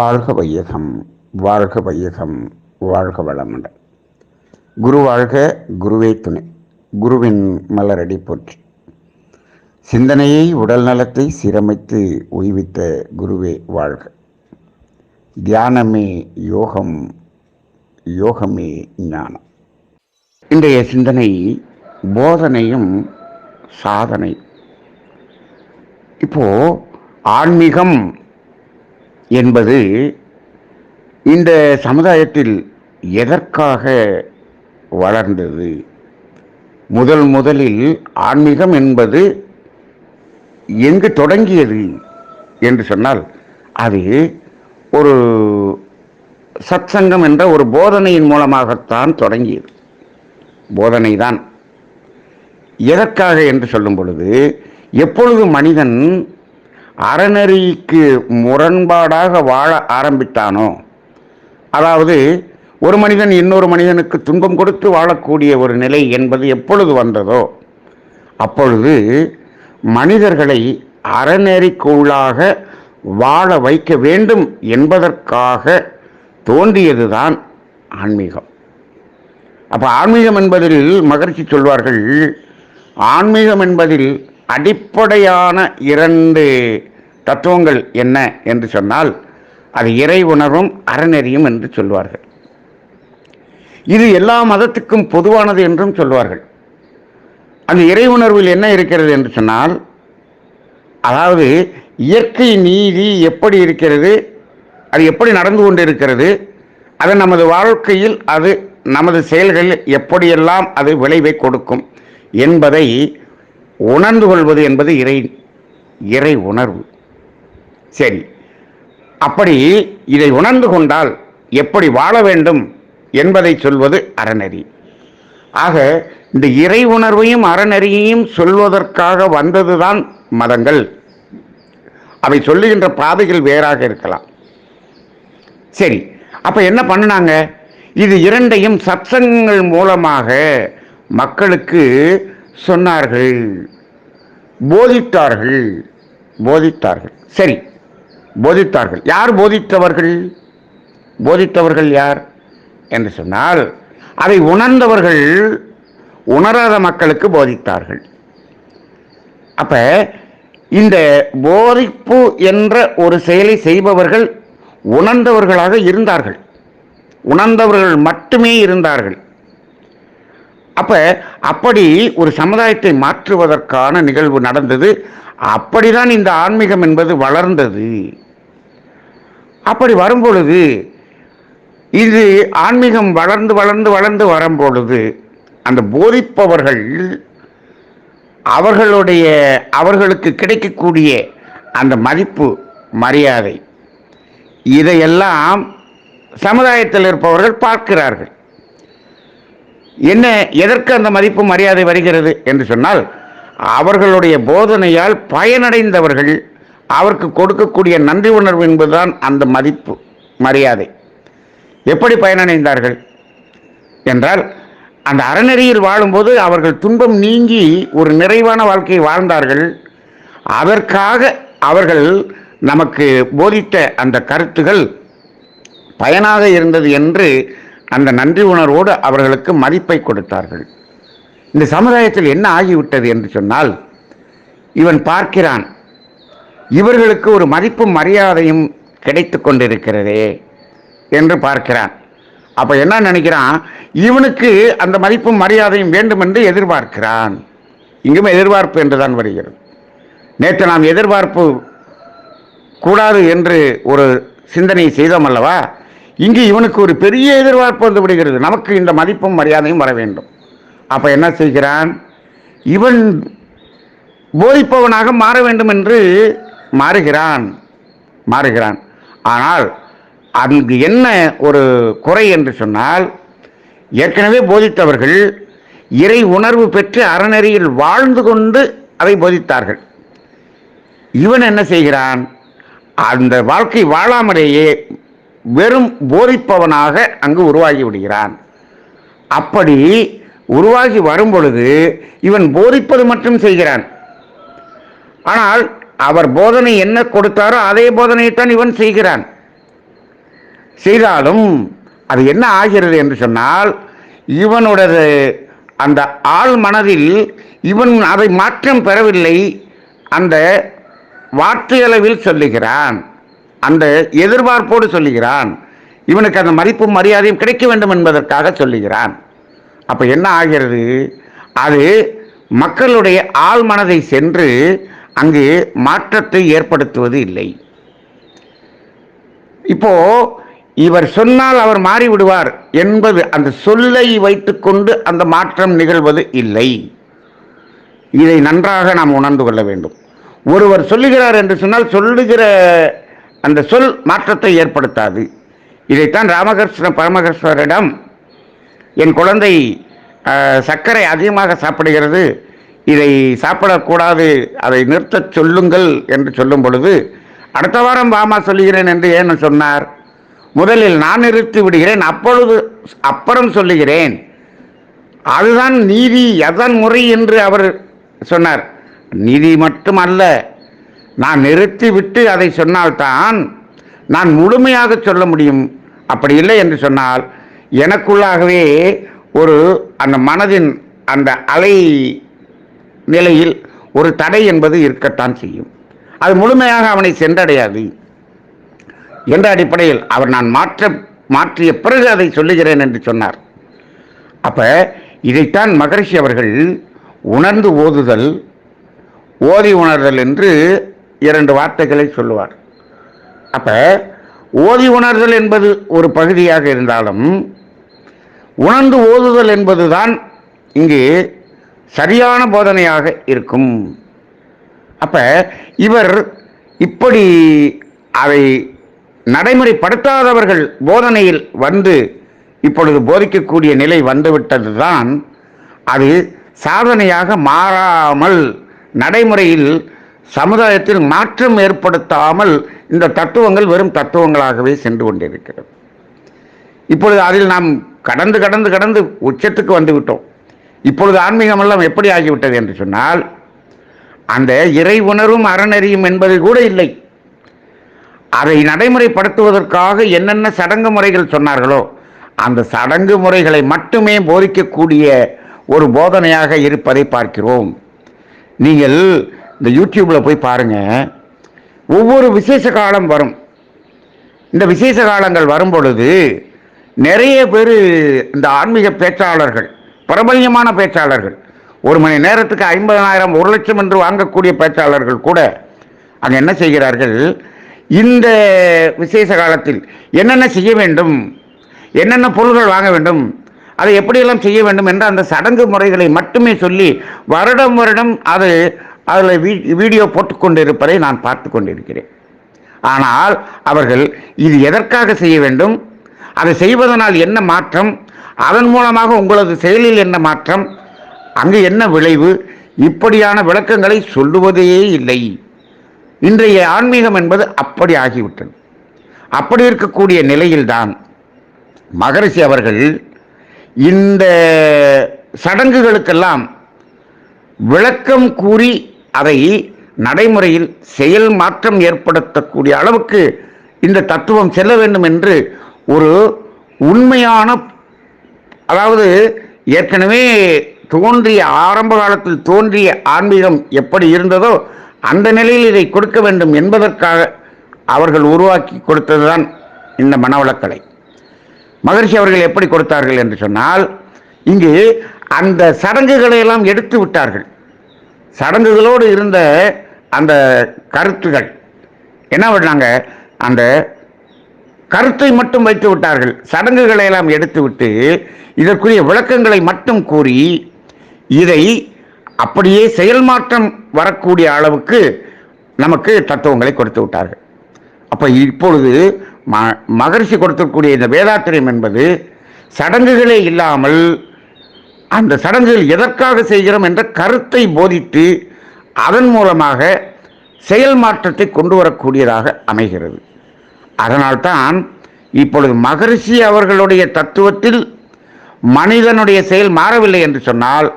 வாழ்க வையகம் வாழ்க வையகம் வாழ்க வளமுடன். குரு வாழ்க குருவே துணை. குருவின் மலரடி போற்றி. சிந்தனையை உடல் நலத்தை சீரமைத்து உய்வித்த குருவே வாழ்க. தியானமே யோகம் யோகமே ஞானம். இன்றைய சிந்தனை போதனையும் சாதனை. இப்போ ஆன்மீகம் என்பது இந்த சமுதாயத்தில் எதற்காக வளர்ந்தது? முதல் முதலில் ஆன்மீகம் என்பது எங்கு தொடங்கியது என்று சொன்னால் அது ஒரு சத்சங்கம் என்ற ஒரு போதனையின் மூலமாகத்தான் தொடங்கியது. போதனை தான். எதற்காக என்று சொல்லும் பொழுது எப்பொழுது மனிதன் அறநெறிக்கு முரண்பாடாக வாழ ஆரம்பித்தானோ? அதாவது ஒரு மனிதன் இன்னொரு மனிதனுக்கு துன்பம் கொடுத்து வாழக்கூடிய ஒரு நிலை என்பது எப்பொழுது வந்ததோ அப்பொழுது மனிதர்களை அறநெறிக்குள்ளாக வாழ வைக்க வேண்டும் என்பதற்காக தோன்றியதுதான் ஆன்மீகம். அப்போ ஆன்மீகம் என்பதில் மகிழ்ச்சி சொல்வார்கள் ஆன்மீகம் என்பதில் அடிப்படையான இரண்டு தத்துவங்கள் என்ன என்று சொன்னால் அது இறை உணர்வும் அறநெறியும் என்று சொல்வார்கள். இது எல்லா மதத்துக்கும் பொதுவானது என்றும் சொல்வார்கள். அந்த இறை உணர்வில் என்ன இருக்கிறது என்று சொன்னால் அதாவது இயற்கை நீதி எப்படி இருக்கிறது அது எப்படி நடந்து கொண்டு இருக்கிறது அது நமது வாழ்க்கையில் அது நமது செயல்களில் எப்படியெல்லாம் அது விளைவை கொடுக்கும் என்பதை உணர்ந்து கொள்வது என்பது இறை இறை உணர்வு. சரி. அப்படி இதை உணர்ந்து கொண்டால் எப்படி வாழ வேண்டும் என்பதை சொல்வது அறநெறி. ஆக இந்த இறை உணர்வையும் அறநெறியையும் சொல்வதற்காக வந்ததுதான் மதங்கள். அவை சொல்லுகின்ற பாதைகள் வேறாக இருக்கலாம். சரி. அப்போ என்ன பண்ணினாங்க? இது இரண்டையும் சத்சங்கங்கள் மூலமாக மக்களுக்கு சொன்னார்கள். போதித்தார்கள். போதித்தார்கள். சரி போதித்தார்கள். யார் போதித்தவர்கள்? போதித்தவர்கள் யார்? என்று சொன்னால் அதை உணர்ந்தவர்கள் உணராத மக்களுக்கு போதித்தார்கள். அப்ப இந்த போதிப்பு என்ற ஒரு செயலை செய்பவர்கள் உணர்ந்தவர்களாக இருந்தார்கள். உணர்ந்தவர்கள் மட்டுமே இருந்தார்கள். அப்போ அப்படி ஒரு சமுதாயத்தை மாற்றுவதற்கான நிகழ்வு நடந்தது. அப்படிதான் இந்த ஆன்மீகம் என்பது வளர்ந்தது. அப்படி வரும்பொழுது இது ஆன்மீகம் வளர்ந்து வளர்ந்து வளர்ந்து வரும்பொழுது அந்த போதிப்பவர்கள் அவர்களுடைய அவர்களுக்கு கிடைக்கக்கூடிய அந்த மதிப்பு மரியாதை இதையெல்லாம் சமுதாயத்தில் இருப்பவர்கள் பார்க்கிறார்கள். என்ன எதற்கு அந்த மதிப்பு மரியாதை வருகிறது என்று சொன்னால் அவர்களுடைய போதனையால் பயனடைந்தவர்கள் அவருக்கு கொடுக்கக்கூடிய நன்றி உணர்வு என்பதுதான் அந்த மதிப்பு மரியாதை. எப்படி பயனடைந்தார்கள்? என்றால் அந்த அறநெறியில் வாழும்போது அவர்கள் துன்பம் நீங்கி ஒரு நிறைவான வாழ்க்கையை வாழ்ந்தார்கள். அதற்காக அவர்கள் நமக்கு போதித்த அந்த கருத்துகள் பயனாக இருந்தது என்று அந்த நன்றி உணர்வோடு அவர்களுக்கு மதிப்பை கொடுத்தார்கள். இந்த சமுதாயத்தில் என்ன ஆகிவிட்டது என்று சொன்னால் இவன் பார்க்கிறான் இவர்களுக்கு ஒரு மதிப்பும் மரியாதையும் கிடைத்து கொண்டிருக்கிறதே என்று பார்க்கிறான். அப்போ என்ன நினைக்கிறான்? இவனுக்கு அந்த மதிப்பும் மரியாதையும் வேண்டும் என்று எதிர்பார்க்கிறான். இங்கும் எதிர்பார்ப்பு என்றுதான் வருகிறது. நேற்று நாம் எதிர்பார்ப்பு கூடாது என்று ஒரு சிந்தனை செய்தோம் அல்லவா? இங்கு இவனுக்கு ஒரு பெரிய எதிர்பார்ப்பு வந்து விடுகிறது. நமக்கு இந்த மதிப்பும் மரியாதையும் வர வேண்டும். அப்போ என்ன செய்கிறான்? இவன் போதிப்பவனாக மாற வேண்டும் என்று மாறுகிறான். மாறுகிறான். ஆனால் அங்கு என்ன ஒரு குறை என்று சொன்னால் ஏற்கனவே போதித்தவர்கள் இறை உணர்வு பெற்று அறநெறியில் வாழ்ந்து கொண்டு அதை போதித்தார்கள். இவன் என்ன செய்கிறான்? அந்த வாழ்க்கை வாழாமலேயே வெறும் போதிப்பவனாக அங்கு உருவாகி விடுகிறான். அப்படி உருவாகி வரும் பொழுது இவன் போதிப்பது மட்டும் செய்கிறான். ஆனால் அவர் போதனை என்ன கொடுத்தாரோ அதே போதனையைத்தான் இவன் செய்கிறான். செய்தாலும் அது என்ன ஆகிறது என்று சொன்னால் இவனோடது அந்த ஆள் மனதில் இவன் அதை மாற்றம் பெறவில்லை அந்த வார்த்தையளவில் சொல்லுகிறான். அந்த எதிர்பார்ப்போடு சொல்லுகிறான் இவனுக்கு அந்த மதிப்பும் மரியாதையும் கிடைக்க வேண்டும் என்பதற்காக சொல்லுகிறான். அப்போ என்ன ஆகிறது? அது மக்களுடைய ஆள் மனதை சென்று அங்கு மாற்றத்தை ஏற்படுத்துவது இல்லை. இப்போ இவர் சொன்னால் அவர் மாறிவிடுவார் என்பது அந்த சொல்லை வைத்துக்கொண்டு அந்த மாற்றம் நிகழ்வது இல்லை. இதை நன்றாக நாம் உணர்ந்து கொள்ள வேண்டும். ஒருவர் சொல்லுகிறார் என்று சொன்னால் சொல்லுகிற அந்த சொல் மாற்றத்தை ஏற்படுத்தாது. இதைத்தான் ராமகிருஷ்ண பரமகிருஷ்ணரிடம் என் குழந்தை சர்க்கரை அதிகமாக சாப்பிடுகிறது. இதை சாப்பிடக்கூடாது. அதை நிறுத்தச் சொல்லுங்கள் என்று சொல்லும் பொழுது அடுத்த வாரம் வாமா சொல்லுகிறேன் என்று ஏன் சொன்னார்? முதலில் நான் நிறுத்தி விடுகிறேன் அப்பொழுது அப்புறம் சொல்லுகிறேன். அதுதான் நீதி அதான் முறை என்று அவர் சொன்னார். நீதி மட்டுமல்ல நான் நிறுத்தி விட்டு அதை சொன்னால்தான் நான் முழுமையாக சொல்ல முடியும். அப்படி இல்லை என்று சொன்னால் எனக்குள்ளாகவே ஒரு அந்த மனதின் அந்த அலை நிலையில் ஒரு தடை என்பது இருக்கத்தான் செய்யும். அது முழுமையாக அவனை சென்றடையாது. என்ற அடிப்படையில் அவர் நான் மாற்ற மாற்றிய பிறகு அதை சொல்லுகிறேன் என்று சொன்னார். அப்போ இதைத்தான் மகரிஷி அவர்கள் உணர்ந்து ஓதுதல் ஓதி உணர்தல் என்று இரண்டு வார்த்தைகளை சொல்லுவார். அப்ப ஓதி உணர்தல் என்பது ஒரு பகுதியாக இருந்தாலும் உணர்ந்து ஓதுதல் என்பதுதான் இங்கு சரியான போதனையாக இருக்கும். அப்ப இவர் இப்படி அதை நடைமுறைப்படுத்தாதவர்கள் போதனையில் வந்து இப்பொழுது போதிக்கக்கூடிய நிலை வந்துவிட்டதுதான் அது சாதனையாக மாறாமல் நடைமுறையில் சமுதாயத்தில் மாற்றம் ஏற்படுத்தாமல் இந்த தத்துவங்கள் வெறும் தத்துவங்களாகவே சென்று கொண்டிருக்கிறது. இப்பொழுது அதில் நாம் கடந்து கடந்து கடந்து உச்சத்துக்கு வந்துவிட்டோம் இப்பொழுது ஆன்மீகம் எல்லாம் எப்படி ஆகிவிட்டது என்று சொன்னால் அந்த இறை உணரும் அறநெறியும் என்பது கூட இல்லை. அதை நடைமுறைப்படுத்துவதற்காக என்னென்ன சடங்கு முறைகள் சொன்னார்களோ அந்த சடங்கு முறைகளை மட்டுமே போதிக்கக்கூடிய ஒரு போதனையாக இருப்பதை பார்க்கிறோம். நீங்கள் இந்த யூடியூப்பில் போய் பாருங்கள் ஒவ்வொரு விசேஷ காலம் வரும். இந்த விசேஷ காலங்கள் வரும் பொழுது நிறைய பேர் இந்த ஆன்மீக பேச்சாளர்கள் பிரபல்யமான பேச்சாளர்கள் ஒரு மணி நேரத்துக்கு ஐம்பதனாயிரம் ஒரு லட்சம் என்று வாங்கக்கூடிய பேச்சாளர்கள் கூட அங்கே என்ன செய்கிறார்கள்? இந்த விசேஷ காலத்தில் என்னென்ன செய்ய வேண்டும்? என்னென்ன பொருள்கள் வாங்க வேண்டும்? அதை எப்படியெல்லாம் செய்ய வேண்டும் என்ற அந்த சடங்கு முறைகளை மட்டுமே சொல்லி வருடம் வருடம் அது அதில் வீ வீடியோ போட்டுக்கொண்டிருப்பதை நான் பார்த்து கொண்டிருக்கிறேன் ஆனால் அவர்கள் இது எதற்காக செய்ய வேண்டும்? அதை செய்வதனால் என்ன மாற்றம்? அதன் மூலமாக உங்களது செயலில் என்ன மாற்றம்? அங்கு என்ன விளைவு? இப்படியான விளக்கங்களை சொல்லுவதே இல்லை. இன்றைய ஆன்மீகம் என்பது அப்படி ஆகிவிட்டது. அப்படி இருக்கக்கூடிய நிலையில்தான் மகரிஷி அவர்கள் இந்த சடங்குகளுக்கெல்லாம் விளக்கம் கூறி அதை நடைமுறையில் செயல் மாற்றம் ஏற்படுத்தக்கூடிய அளவுக்கு இந்த தத்துவம் செல்ல வேண்டும் என்று ஒரு உண்மையான அதாவது ஏற்கனவே தோன்றிய ஆரம்ப காலத்தில் தோன்றிய ஆன்மீகம் எப்படி இருந்ததோ அந்த நிலையில் இதை கொடுக்க வேண்டும் என்பதற்காக அவர்கள் உருவாக்கி கொடுத்ததுதான் இந்த மனவளக்கலை. மகரிஷி அவர்கள் எப்படி கொடுத்தார்கள் என்று சொன்னால் இங்கு அந்த சடங்குகளை எல்லாம் எடுத்து விட்டார்கள். சடங்குகளோடு இருந்த அந்த கருத்துகள் என்ன பண்ணாங்க? அந்த கருத்தை மட்டும் வைத்து விட்டார்கள். சடங்குகளை எல்லாம் எடுத்துவிட்டு இதற்குரிய விளக்கங்களை மட்டும் கூறி இதை அப்படியே செயல் மாற்றம் வரக்கூடிய அளவுக்கு நமக்கு தத்துவங்களை கொடுத்து விட்டார்கள். அப்போ இப்பொழுது ம மகரிஷி கொடுத்துக்கூடிய இந்த வேதாத்திரியம் என்பது சடங்குகளே இல்லாமல் அந்த சடங்குகள் எதற்காக செய்கிறோம் என்ற கருத்தை போதித்து அதன் மூலமாக செயல் மாற்றத்தை கொண்டு வரக்கூடியதாக அமைகிறது. அதனால்தான் இப்பொழுது மகரிஷி அவர்களுடைய தத்துவத்தில் மனிதனுடைய செயல் மாறவில்லை என்று சொன்னால்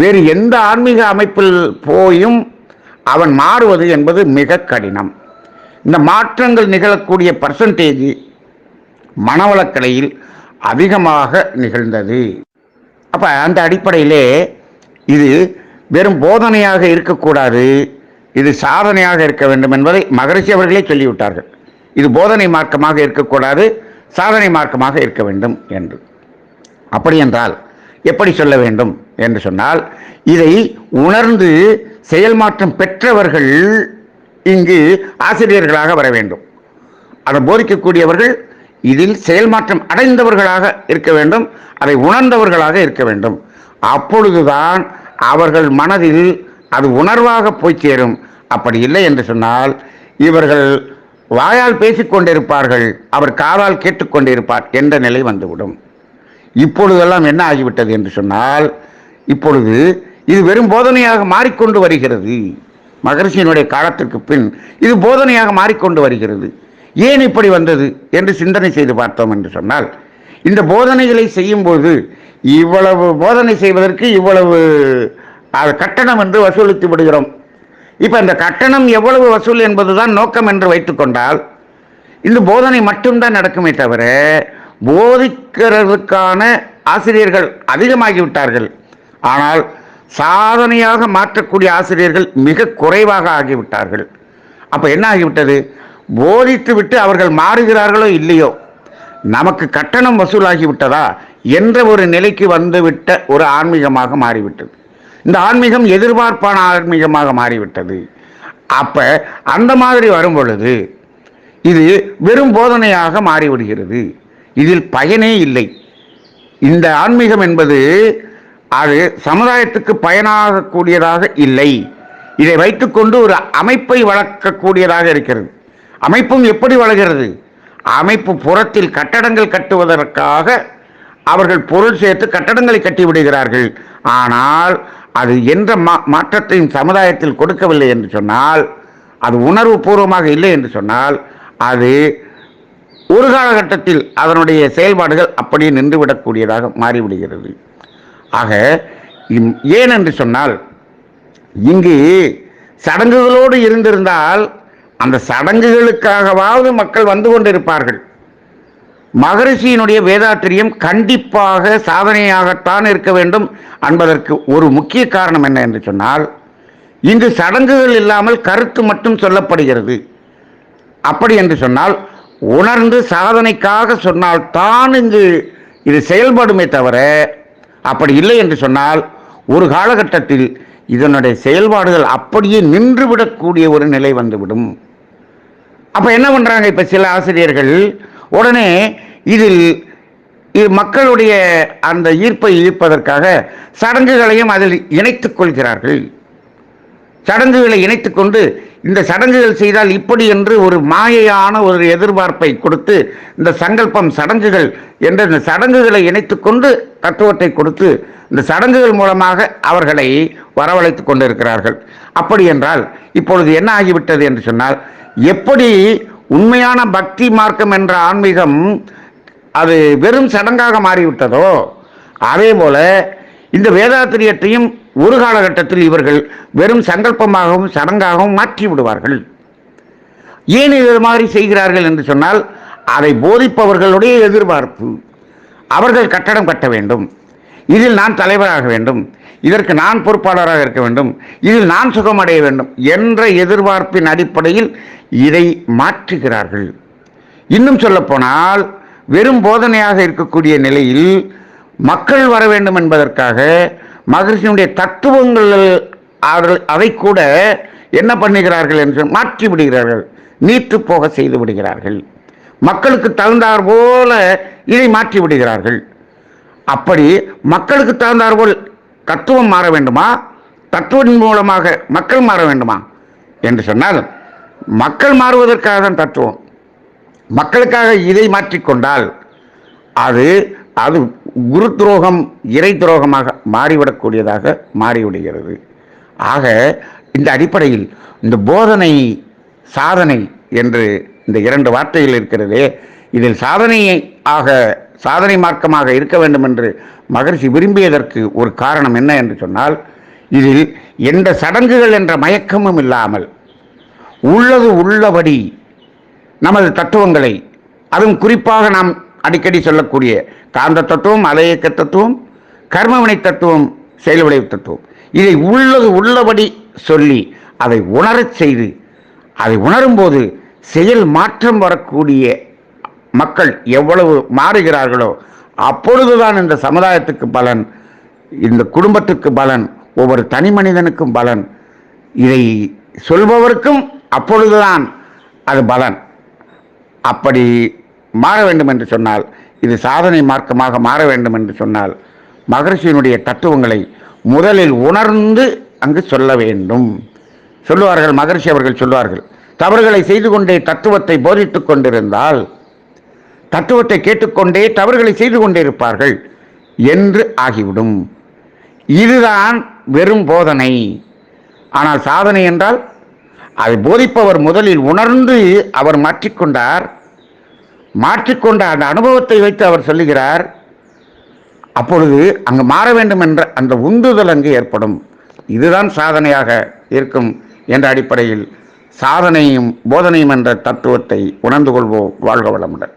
வேறு எந்த ஆன்மீக அமைப்பில் போயும் அவன் மாறுவது என்பது மிக கடினம். இந்த மாற்றங்கள் நிகழக்கூடிய பர்சன்டேஜ் மனவளக்கலையில் அதிகமாக நிகழ்ந்தது. அப்போ அந்த அடிப்படையிலே இது வெறும் போதனையாக இருக்கக்கூடாது. இது சாதனையாக இருக்க வேண்டும் என்பதை மகரிஷி அவர்களே சொல்லிவிட்டார்கள். இது போதனை மார்க்கமாக இருக்கக்கூடாது சாதனை மார்க்கமாக இருக்க வேண்டும் என்று. அப்படி என்றால் எப்படி சொல்ல வேண்டும் என்று சொன்னால் இதை உணர்ந்து செயல் மாற்றம் பெற்றவர்கள் இங்கு ஆசிரியர்களாக வர வேண்டும். அதை போதிக்கக்கூடியவர்கள் இதில் செயல் மாற்றம் அடைந்தவர்களாக இருக்க வேண்டும் அதை உணர்ந்தவர்களாக இருக்க வேண்டும். அப்பொழுதுதான் அவர்கள் மனதில் அது உணர்வாக போய் சேரும். அப்படி இல்லை என்று சொன்னால் இவர்கள் வாயால் பேசிக்கொண்டிருப்பார்கள் அவர் காதால் கேட்டுக்கொண்டிருப்பார் என்ற நிலை வந்துவிடும். இப்பொழுதெல்லாம் என்ன ஆகிவிட்டது என்று சொன்னால் இப்பொழுது இது வெறும் போதனையாக மாறிக்கொண்டு வருகிறது. மகரிஷியினுடைய காலத்திற்கு பின் இது போதனையாக மாறிக்கொண்டு வருகிறது. ஏன் இப்படி வந்தது என்று சிந்தனை செய்து பார்த்தோம் என்று சொன்னால் இந்த போதனைகளை செய்யும்போது இவ்வளவு போதனை செய்வதற்கு இவ்வளவு கட்டணம் என்று வசூலித்து விடுகிறோம். இப்போ இந்த கட்டணம் எவ்வளவு வசூல் என்பதுதான் நோக்கம் என்று வைத்துக்கொண்டால் இந்த போதனை மட்டும்தான் நடக்குமே தவிர போதிக்கிறதுக்கான ஆசிரியர்கள் அதிகமாகிவிட்டார்கள். ஆனால் சாதனையாக மாற்றக்கூடிய ஆசிரியர்கள் மிக குறைவாக ஆகிவிட்டார்கள். அப்போ என்ன ஆகிவிட்டது? போதித்து விட்டு அவர்கள் மாறுகிறார்களோ இல்லையோ? நமக்கு கட்டணம் வசூலாகிவிட்டதா என்ற ஒரு நிலைக்கு வந்துவிட்ட ஒரு ஆன்மீகமாக மாறிவிட்டது. இந்த ஆன்மீகம் எதிர்பார்ப்பான ஆன்மீகமாக மாறிவிட்டது. அப்ப அந்த மாதிரி வரும் பொழுது இது வெறும் போதனையாக மாறிவிடுகிறது. இதில் பயனே இல்லை. இந்த ஆன்மீகம் என்பது அது சமுதாயத்துக்கு பயனாகக்கூடியதாக இல்லை. இதை வைத்துக்கொண்டு ஒரு அமைப்பை வளர்க்கக்கூடியதாக இருக்கிறது. அமைப்பும் எப்படி வளர்கிறது? அமைப்பு புறத்தில் கட்டடங்கள் கட்டுவதற்காக அவர்கள் பொருள் சேர்த்து கட்டடங்களை கட்டிவிடுகிறார்கள். ஆனால் அது எந்த மா மாற்றத்தையும் சமுதாயத்தில் கொடுக்கவில்லை என்று சொன்னால் அது உணர்வு பூர்வமாக இல்லை என்று சொன்னால் அது ஒரு காலகட்டத்தில் அதனுடைய செயல்பாடுகள் அப்படியே நின்றுவிடக்கூடியதாக மாறிவிடுகிறது. ஆக ஏன் என்று சொன்னால் இங்கு சடங்குகளோடு இருந்திருந்தால் அந்த சடங்குகளுக்காகவாவது மக்கள் வந்து கொண்டிருப்பார்கள். மகரிஷியினுடைய வேதாத்திரியம் கண்டிப்பாக சாதனையாகத்தான் இருக்க வேண்டும் என்பதற்கு ஒரு முக்கிய காரணம் என்ன என்று சொன்னால் இங்கு சடங்குகள் இல்லாமல் கருத்து மட்டும் சொல்லப்படுகிறது. அப்படி என்று சொன்னால் உணர்ந்து சாதனைக்காக சொன்னால் தான் இங்கு இது செயல்படுமே தவிர அப்படி இல்லை என்று சொன்னால் ஒரு காலகட்டத்தில் இதனுடைய செயல்பாடுகள் அப்படியே நின்றுவிடக்கூடிய ஒரு நிலை வந்துவிடும். அப்போ என்ன பண்ணுறாங்க இப்போ சில ஆசிரியர்கள்? உடனே இதில் மக்களுடைய அந்த ஈர்ப்பை ஈர்ப்பதற்காக சடங்குகளையும் அதில் இணைத்துக் கொள்கிறார்கள். சடங்குகளை இணைத்துக்கொண்டு இந்த சடங்குகள் செய்தால் இப்படி என்று ஒரு மாயையான ஒரு எதிர்பார்ப்பை கொடுத்து இந்த சங்கல்பம் சடங்குகள் என்ற இந்த சடங்குகளை இணைத்து கொண்டு தத்துவத்தை கொடுத்து இந்த சடங்குகள் மூலமாக அவர்களை வரவழைத்து கொண்டிருக்கிறார்கள். அப்படி என்றால் இப்பொழுது என்ன ஆகிவிட்டது என்று சொன்னால் எப்படி உண்மையான பக்தி மார்க்கம் என்ற ஆன்மீகம் அது வெறும் சடங்காக மாறிவிட்டதோ அதே போல இந்த வேதாத்திரியத்தையும் ஒரு காலகட்டத்தில் இவர்கள் வெறும் சங்கல்பமாகவும் சடங்காகவும் மாற்றி விடுவார்கள். ஏன் இது மாதிரி செய்கிறார்கள் என்று சொன்னால் அதை போதிப்பவர்களுடைய எதிர்பார்ப்பு. அவர்கள் கட்டடம் கட்ட வேண்டும். இதில் நான் தலைவராக வேண்டும். இதற்கு நான் பொறுப்பாளராக இருக்க வேண்டும். இதில் நான் சுகமடைய வேண்டும் என்ற எதிர்பார்ப்பின் அடிப்படையில் இதை மாற்றுகிறார்கள். இன்னும் சொல்லப்போனால் வெறும் போதனையாக இருக்கக்கூடிய நிலையில் மக்கள் வர வேண்டும் என்பதற்காக மகரிஷியினுடைய தத்துவங்கள் அவர்கள் அதை கூட என்ன பண்ணுகிறார்கள் என்று மாற்றி விடுகிறார்கள். நீத்து போக செய்து விடுகிறார்கள். மக்களுக்கு தகுந்தார் போல இதை மாற்றி விடுகிறார்கள். அப்படி மக்களுக்கு தகுந்தார் போல் தத்துவம் மாற வேண்டுமா? தத்துவின் மூலமாக மக்கள் மாற வேண்டுமா? என்று சொன்னால் மக்கள் மாறுவதற்காக தான் தத்துவம். மக்களுக்காக இதை மாற்றிக்கொண்டால் அது அது குரு துரோகம் இறை துரோகமாக மாறிவிடக்கூடியதாக மாறிவிடுகிறது. ஆக இந்த அடிப்படையில் இந்த போதனை சாதனை என்று இந்த இரண்டு வார்த்தைகள் இருக்கிறதே இதில் சாதனையை ஆக சாதனை மார்க்கமாக இருக்க வேண்டும் என்று மகர்ஷி விரும்பியதற்கு ஒரு காரணம் என்ன என்று சொன்னால் இதில் எந்த சடங்குகள் என்ற மயக்கமும் இல்லாமல் உள்ளது உள்ளபடி நமது தத்துவங்களை அதுவும் குறிப்பாக நாம் அடிக்கடி சொல்லக்கூடிய காந்த தத்துவம் அலையக்க தத்துவம் கர்மவினை தத்துவம் செயல் விளைவு தத்துவம். இதை உள்ளது உள்ளபடி சொல்லி அதை உணரச் செய்து அதை உணரும்போது செயல் மாற்றம் வரக்கூடிய மக்கள் எவ்வளவு மாறுகிறார்களோ அப்பொழுதுதான் இந்த சமுதாயத்துக்கு பலன் இந்த குடும்பத்துக்கு பலன் ஒவ்வொரு தனி மனிதனுக்கும் பலன். இதை சொல்பவருக்கும் அப்பொழுதுதான் அது பலன். அப்படி மாற வேண்டும் என்று சொன்னால் இது சாதனை மார்க்கமாக மாற வேண்டும் என்று சொன்னால் மகரிஷியினுடைய தத்துவங்களை முதலில் உணர்ந்து அங்கு சொல்ல வேண்டும். சொல்லுவார்கள் மகர்ஷி அவர்கள் சொல்வார்கள் தவறுகளை செய்து கொண்டே தத்துவத்தை போதித்துக் கொண்டிருந்தால் தத்துவத்தை கேட்டுக்கொண்டே தவறுகளை செய்து கொண்டே இருப்பார்கள் என்று ஆகிவிடும். இதுதான் வெறும் போதனை. ஆனால் சாதனை என்றால் அதை போதிப்பவர் முதலில் உணர்ந்து அவர் மாற்றிக்கொண்டார் மாற்றிக்கொண்ட அந்த அனுபவத்தை வைத்து அவர் சொல்லுகிறார் அப்பொழுது அங்கு மாற வேண்டும் என்ற அந்த உந்துதல் அங்கு ஏற்படும். இதுதான் சாதனையாக இருக்கும் என்ற அடிப்படையில் சாதனையும் போதனையும் என்ற தத்துவத்தை உணர்ந்து கொள்வோம் வாழ்க வளமுடன்.